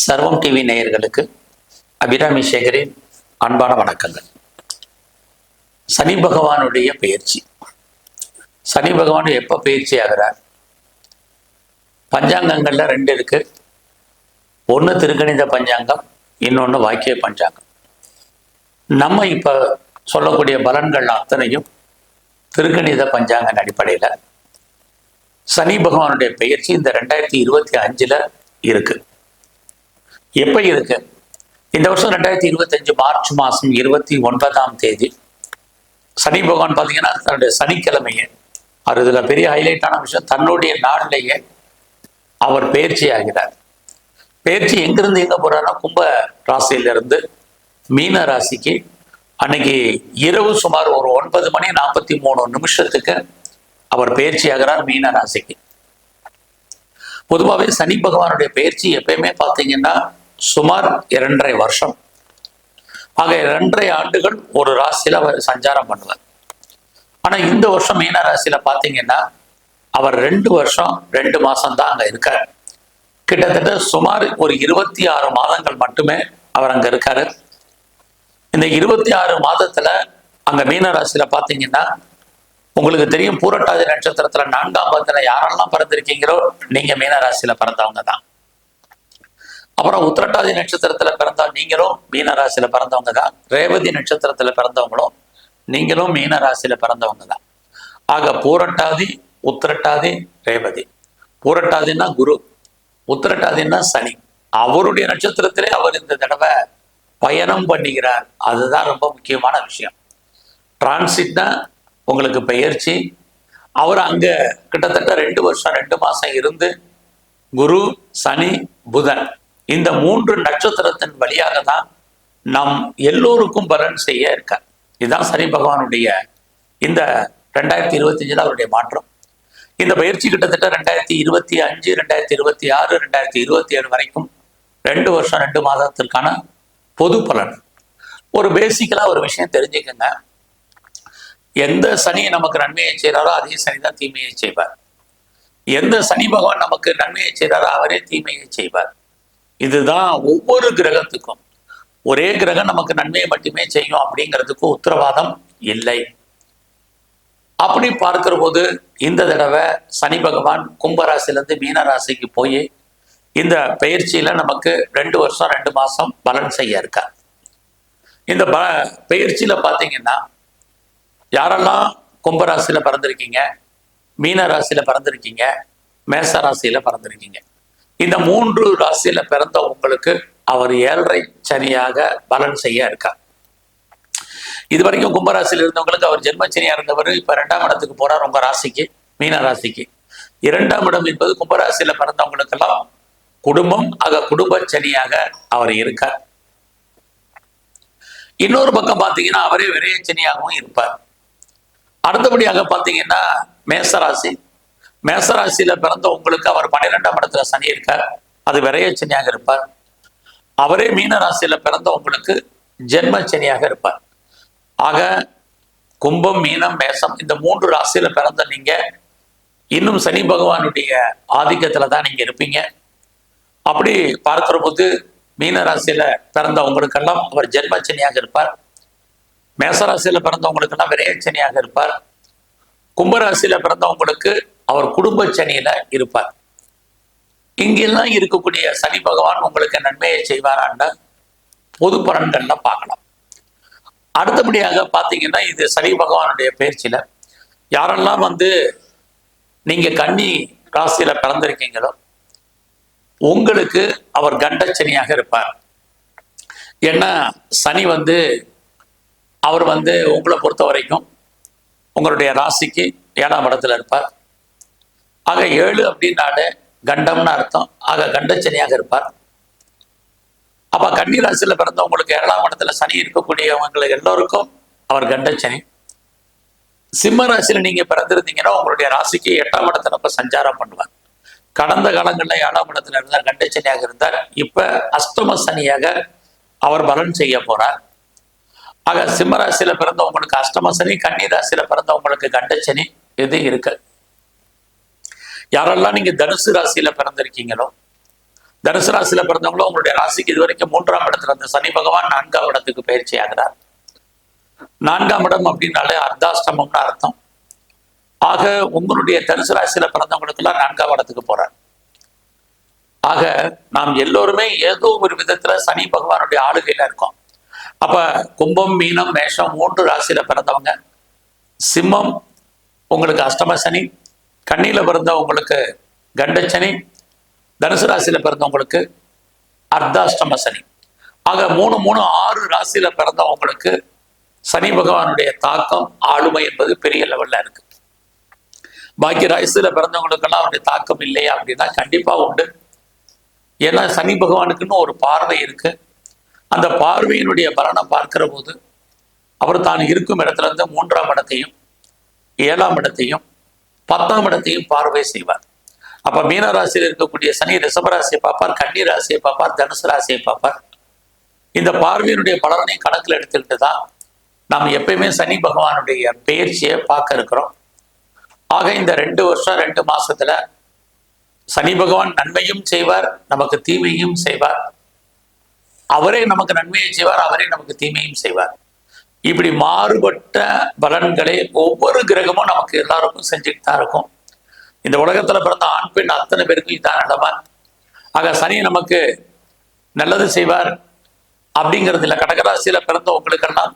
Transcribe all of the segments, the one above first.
சர்வம் டிவி நேயர்களுக்கு அபிராமி சேகரின் அன்பான வணக்கங்கள். சனி பகவானுடைய பயிற்சி சனி பகவான் எப்போ பயிற்சி ஆகிறார்? பஞ்சாங்கங்கள்ல ரெண்டு இருக்கு. ஒன்று திருக்கணித பஞ்சாங்கம் இன்னொன்று வாக்கிய பஞ்சாங்கம். நம்ம இப்போ சொல்லக்கூடிய பலன்கள் அத்தனையும் திருக்கணித பஞ்சாங்க அடிப்படையில். சனி பகவானுடைய பயிற்சி இந்த ரெண்டாயிரத்தி இருபத்தி அஞ்சுல இருக்கு. எப்ப இருக்கு? இந்த வருஷம் ரெண்டாயிரத்தி இருபத்தஞ்சு மார்ச் மாசம் இருபத்தி ஒன்பதாம் தேதி. சனி பகவான் பார்த்தீங்கன்னா தன்னுடைய சனிக்கிழமையே. அவர் இதில் பெரிய ஹைலைட்டான விஷயம் தன்னுடைய நாளிலேயே அவர் பயிற்சி ஆகிறார். பயிற்சி எங்கிருந்து எங்கே போறாருன்னா கும்ப ராசியிலிருந்து மீன ராசிக்கு. அன்னைக்கு இரவு சுமார் ஒரு ஒன்பது மணி நாற்பத்தி மூணு நிமிஷத்துக்கு அவர் பயிற்சி ஆகிறார் மீன ராசிக்கு. பொதுவாகவே சனி பகவானுடைய பயிற்சி எப்பயுமே பார்த்தீங்கன்னா சுமார் இரண்டரை வருஷம். ஆக இரண்டரை ஆண்டுகள் ஒரு ராசியில் அவர் சஞ்சாரம் பண்ணுவார். ஆனா இந்த வருஷம் மீன ராசியில் பார்த்தீங்கன்னா அவர் ரெண்டு வருஷம் ரெண்டு மாசம் தான் அங்க இருக்கார். கிட்டத்தட்ட சுமார் ஒரு இருபத்தி ஆறு மாதங்கள் மட்டுமே அவர் அங்க இருக்காரு. இந்த இருபத்தி ஆறு மாதத்துல அங்க மீன ராசியில் பார்த்தீங்கன்னா உங்களுக்கு தெரியும் பூரட்டாதி நட்சத்திரத்துல நான்காம் பாதத்துல யாரெல்லாம் பிறந்திருக்கீங்களோ நீங்க மீன ராசியில் பிறந்தவங்க தான். அப்புறம் உத்திரட்டாதி நட்சத்திரத்துல பிறந்த நீங்களும் மீனராசியில பிறந்தவங்க தான் ரேவதி நட்சத்திரத்துல பிறந்தவங்களும் நீங்களும் மீனராசியில பிறந்தவங்க தான் ஆக பூரட்டாதி உத்திரட்டாதி ரேவதி. பூரட்டாதின்னா குரு உத்திரட்டாதின்னா சனி. அவருடைய நட்சத்திரத்திலே அவர் இந்த தடவை பயணம் பண்ணுகிறார். அதுதான் ரொம்ப முக்கியமான விஷயம். டிரான்சிட்னா உங்களுக்கு பெயர்ச்சி. அவர் அங்க கிட்டத்தட்ட ரெண்டு வருஷம் ரெண்டு மாசம் இருந்து குரு சனி புதன். இந்த மூன்று நட்சத்திரத்தின் வழியாக தான் நம் எல்லோருக்கும் பலன் செய்ய இருக்கார். இதுதான் சனி பகவானுடைய இந்த ரெண்டாயிரத்தி இருபத்தஞ்சில் அவருடைய மாற்றம். இந்த பயிற்சி கிட்டத்தட்ட ரெண்டாயிரத்தி இருபத்தி அஞ்சு ரெண்டாயிரத்தி இருபத்தி ஆறு ரெண்டாயிரத்தி இருபத்தி ஏழு வரைக்கும் ரெண்டு வருஷம் ரெண்டு மாதத்திற்கான பொது பலன். ஒரு பேசிக்கலாக ஒரு விஷயம் தெரிஞ்சுக்கங்க. எந்த சனி நமக்கு நன்மையை செய்கிறாரோ அதே சனி தான் தீமையை செய்வார். எந்த சனி பகவான் நமக்கு நன்மையை செய்கிறாரோ அவரே தீமையை செய்வார். இதுதான் ஒவ்வொரு கிரகத்துக்கும். ஒரே கிரகம் நமக்கு நன்மையை மட்டுமே செய்யும் அப்படிங்கிறதுக்கு உத்தரவாதம் இல்லை. அப்படி பார்க்கிற போது இந்த தடவை சனி பகவான் கும்பராசிலேருந்து மீன ராசிக்கு போய் இந்த பயிற்சியில நமக்கு ரெண்டு வருஷம் ரெண்டு மாசம் பலன் செய்ய இருக்கார். இந்த ப பயிற்சியில பார்த்தீங்கன்னா யாரெல்லாம் கும்பராசியில பிறந்திருக்கீங்க மீன ராசியில பிறந்திருக்கீங்க மேச ராசியில பிறந்திருக்கீங்க இந்த மூன்று ராசியில பிறந்த உங்களுக்கு அவர் ஏழரை சனியாக பலன் செய்ய இருக்கார். இது வரைக்கும் கும்பராசியில் இருந்தவங்களுக்கு அவர் ஜென்மச்சனியா இருந்தவர் இப்ப ரெண்டாம் இடத்துக்கு போறார் உங்க ராசிக்கு மீன ராசிக்கு. இரண்டாம் இடம் என்பது கும்பராசியில பிறந்தவங்களுக்கெல்லாம் குடும்பம் ஆக குடும்ப சனியாக அவர் இருக்கார். இன்னொரு பக்கம் பார்த்தீங்கன்னா அவரே விரையச்சனியாகவும் இருப்பார். அடுத்தபடியாக பார்த்தீங்கன்னா மேசராசி மேசராசியில பிறந்த உங்களுக்கு அவர் பன்னிரெண்டாம் இடத்துல சனி இருக்கார். அது விரையச்சனியாக இருப்பார். அவரே மீன ராசியில பிறந்த உங்களுக்கு ஜென்ம சனியாக இருப்பார். ஆக கும்பம் மீனம் மேசம் இந்த மூன்று ராசியில பிறந்த நீங்க இன்னும் சனி பகவானுடைய ஆதிக்கத்துல தான் நீங்க இருப்பீங்க. அப்படி பார்க்கிற போது மீன ராசியில பிறந்தவங்களுக்கெல்லாம் அவர் ஜென்மச்சனியாக இருப்பார். மேசராசியில பிறந்தவங்களுக்கெல்லாம் விரையச்சனியாக இருப்பார். கும்பராசியில பிறந்தவங்களுக்கு அவர் குடும்ப சனியில இருப்பார். இங்கெல்லாம் இருக்கக்கூடிய சனி பகவான் உங்களுக்கு நன்மையை செய்வாராண்ட பொது பலன்கள்ல பார்க்கலாம். அடுத்தபடியாக பார்த்தீங்கன்னா இது சனி பகவானுடைய பயிற்சியில யாரெல்லாம் வந்து நீங்க கன்னி ராசியில பிறந்திருக்கீங்களோ உங்களுக்கு அவர் கண்டச்சனியாக இருப்பார். ஏன்னா சனி வந்து அவர் வந்து உங்களை பொறுத்த வரைக்கும் உங்களுடைய ராசிக்கு ஏழாம் இடத்துல இருப்பார். ஆக ஏழு அப்படின்னாலே கண்டம்னு அர்த்தம். ஆக கண்டச்சனியாக இருப்பார். அப்ப கன்னிராசியில் பிறந்தவங்களுக்கு ஏழாம் இடத்துல சனி இருக்கக்கூடியவங்களுக்கு எல்லோருக்கும் அவர் கண்டச்சனி. சிம்ம ராசியில் நீங்க பிறந்திருந்தீங்கன்னா உங்களுடைய ராசிக்கு எட்டாம் இடத்துல அப்ப சஞ்சாரம் பண்ணுவார். கடந்த காலங்களில் ஏழாம் இடத்துல இருந்தார் கண்டச்சனியாக இருந்தார். இப்ப அஷ்டம சனியாக அவர் பலன் செய்ய போறார். ஆக சிம்மராசியில பிறந்தவங்களுக்கு அஷ்டம சனி கன்னி ராசியில பிறந்தவங்களுக்கு கண்டச்சனி இது இருக்கு யாரெல்லாம் நீங்க தனுசு ராசியில பிறந்திருக்கீங்களோ தனுசு ராசியில பிறந்தவங்களும் உங்களுடைய ராசிக்கு இதுவரைக்கும் மூன்றாம் இடத்துல இருந்த சனி பகவான் நான்காம் இடத்துக்கு பயிற்சி ஆகிறார். நான்காம் இடம் அப்படின்னாலே அர்த்தாஷ்டமம்னு அர்த்தம். ஆக உங்களுடைய தனுசு ராசியில பிறந்தவங்களுக்கெல்லாம் நான்காம் இடத்துக்கு போறார். ஆக நாம் எல்லோருமே ஏதோ ஒரு விதத்துல சனி பகவானுடைய ஆளுகையில இருக்கோம். அப்ப கும்பம் மீனம் மேஷம் மூன்று ராசியில பிறந்தவங்க. சிம்மம் உங்களுக்கு அஷ்டம சனி கண்ணியில் பிறந்தவங்களுக்கு கண்டச்சனி தனுசு ராசியில் பிறந்தவங்களுக்கு அர்த்தாஷ்டம சனி. ஆக மூணு மூணு ஆறு ராசியில் பிறந்தவங்களுக்கு சனி பகவானுடைய தாக்கம் ஆளுமை என்பது பெரிய லெவலில் இருக்கு. பாக்கி ராசியில் பிறந்தவங்களுக்கெல்லாம் அவருடைய தாக்கம் இல்லையா அப்படின்னா கண்டிப்பாக உண்டு. ஏன்னா சனி பகவானுக்குன்னு ஒரு பார்வை இருக்கு. அந்த பார்வையினுடைய பலனை பார்க்கிற போது அவர் தான் இருக்கும் இடத்துல இருந்து மூன்றாம் இடத்தையும் ஏழாம் இடத்தையும் பத்தாம் இடத்தையும் பார்வை செய்வார். அப்ப மீன ராசியில் இருக்கக்கூடிய சனி ரிஷபராசியை பார்ப்பார் கன்னி ராசியை பார்ப்பார் தனுசு ராசியை பார்ப்பார். இந்த பார்வையினுடைய பலனையும் கணக்கில் எடுத்துக்கிட்டு தான் நாம் எப்பயுமே சனி பகவானுடைய பெயர்ச்சியை பார்க்க இருக்கிறோம். ஆக இந்த ரெண்டு வருஷம் ரெண்டு மாசத்துல சனி பகவான் நன்மையும் செய்வார் நமக்கு தீமையும் செய்வார். அவரே நமக்கு நன்மையை செய்வார் அவரே நமக்கு தீமையும் செய்வார். இப்படி மாறுபட்ட பலன்களை ஒவ்வொரு கிரகமும் நமக்கு எல்லாருக்கும் செஞ்சுட்டு தான் இருக்கும். இந்த உலகத்தில் பிறந்த ஆண் பெண் அத்தனை பேருக்கும் இதான் நிலைமை. ஆக சனி நமக்கு நல்லது செய்வார் அப்படிங்கிறது இல்லை. கடகராசியில் பிறந்த உங்களுக்கெல்லாம்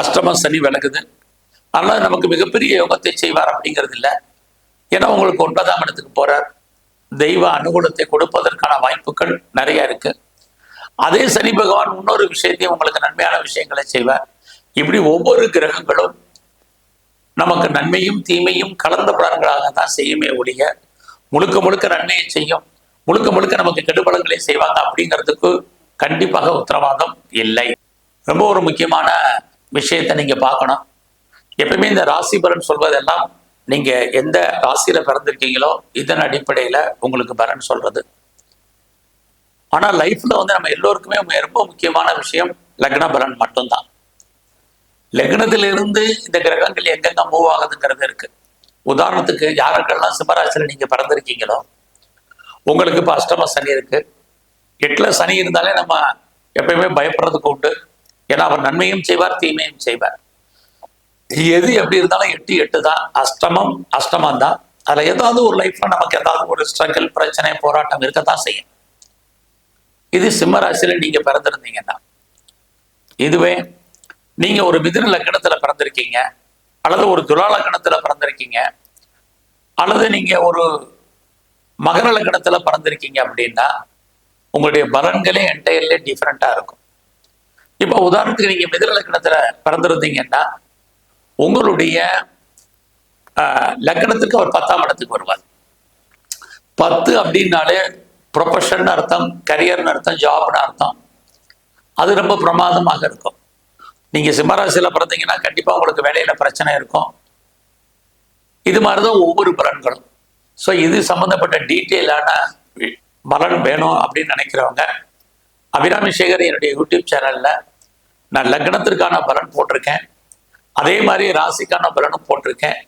அஷ்டம சனி விளக்குது. அதனால் நமக்கு மிகப்பெரிய யோகத்தை செய்வார் அப்படிங்கிறது இல்லை. ஏன்னா உங்களுக்கு ஒன்பதாம் இடத்துக்கு போகிறார் தெய்வ அனுகூலத்தை கொடுப்பதற்கான வாய்ப்புகள் நிறைய இருக்குது அதே சனி பகவான் இன்னொரு விஷயத்தையும் உங்களுக்கு நன்மையான விஷயங்களை செய்வார். இப்படி ஒவ்வொரு கிரகங்களும் நமக்கு நன்மையும் தீமையும் கலந்த பலன்களாக தான் செய்யுமே ஒழிய முழுக்க முழுக்க நன்மையை செய்யும். முழுக்க முழுக்க நமக்கு கெடுபலங்களை செய்வாங்க அப்படிங்கிறதுக்கு கண்டிப்பாக உத்தரவாதம் இல்லை. ரொம்ப ஒரு முக்கியமான விஷயத்தை நீங்க பார்க்கணும். எப்பவுமே இந்த ராசி பலன் சொல்வதெல்லாம் நீங்க எந்த ராசியில பிறந்திருக்கீங்களோ இதன் அடிப்படையில உங்களுக்கு பலன் சொல்றது. ஆனா லைஃப்ல வந்து நம்ம எல்லோருக்குமே ரொம்ப முக்கியமான விஷயம் லக்ன பலன் மட்டும்தான். லக்னத்திலிருந்து இந்த கிரகங்கள் எங்கெங்க மூவ் ஆகுதுங்கிறது இருக்கு. உதாரணத்துக்கு யாருக்கெல்லாம் சிம்மராசியில் நீங்க பிறந்திருக்கீங்களோ உங்களுக்கு இப்போ அஷ்டம சனி இருக்கு. எட்டுல சனி இருந்தாலே நம்ம எப்பயுமே பயப்படுறதுக்கு உண்டு. ஏன்னா அவர் நன்மையும் செய்வார் தீமையும் செய்வார். எது எப்படி இருந்தாலும் எட்டு எட்டு தான் அஷ்டமம் அஷ்டமம் தான் அதில் ஏதாவது ஒரு லைஃப்ல நமக்கு ஏதாவது ஒரு ஸ்ட்ரகிள் பிரச்சனை போராட்டம் இருக்கத்தான் செய்யும். இது சிம்மராசியில் நீங்கள் பிறந்திருந்தீங்கன்னா இதுவே நீங்கள் ஒரு மிதுன லக்கணத்தில் பிறந்திருக்கீங்க அல்லது ஒரு துலா லக்கணத்தில் பிறந்திருக்கீங்க அல்லது நீங்கள் ஒரு மகர லக்கணத்தில் பிறந்திருக்கீங்க அப்படின்னா உங்களுடைய பலன்களே என்டையர்லே டிஃப்ரெண்ட்டாக இருக்கும். இப்போ உதாரணத்துக்கு நீங்கள் மிதுன லக்கணத்தில் பிறந்திருந்தீங்கன்னா உங்களுடைய லக்கணத்துக்கு அவர் பத்தாம் இடத்துக்கு வருவார். பத்து அப்படின்னாலே ப்ரொஃபஷன் அர்த்தம் கரியர்னு அர்த்தம் ஜாப்னு அர்த்தம். அது ரொம்ப பிரமாதமாக இருக்கும். நீங்க சிம்மராசியில் பிறந்தீங்கன்னா கண்டிப்பாக உங்களுக்கு வேலையில பிரச்சனை இருக்கும். இது மாதிரி தான் ஒவ்வொரு பலன்களும். ஸோ இது சம்மந்தப்பட்ட டீட்டெயிலான பலன் வேணும் அப்படின்னு நினைக்கிறவங்க அபிராமி சேகர் என்னுடைய யூடியூப் சேனலில் நான் லக்னத்திற்கான பலன் போட்டிருக்கேன். அதே மாதிரி ராசிக்கான பலனும் போட்டிருக்கேன்.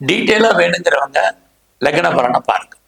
டீட்டெயிலாக வேணுங்கிறவங்க லக்ன பலனை பாருங்கள்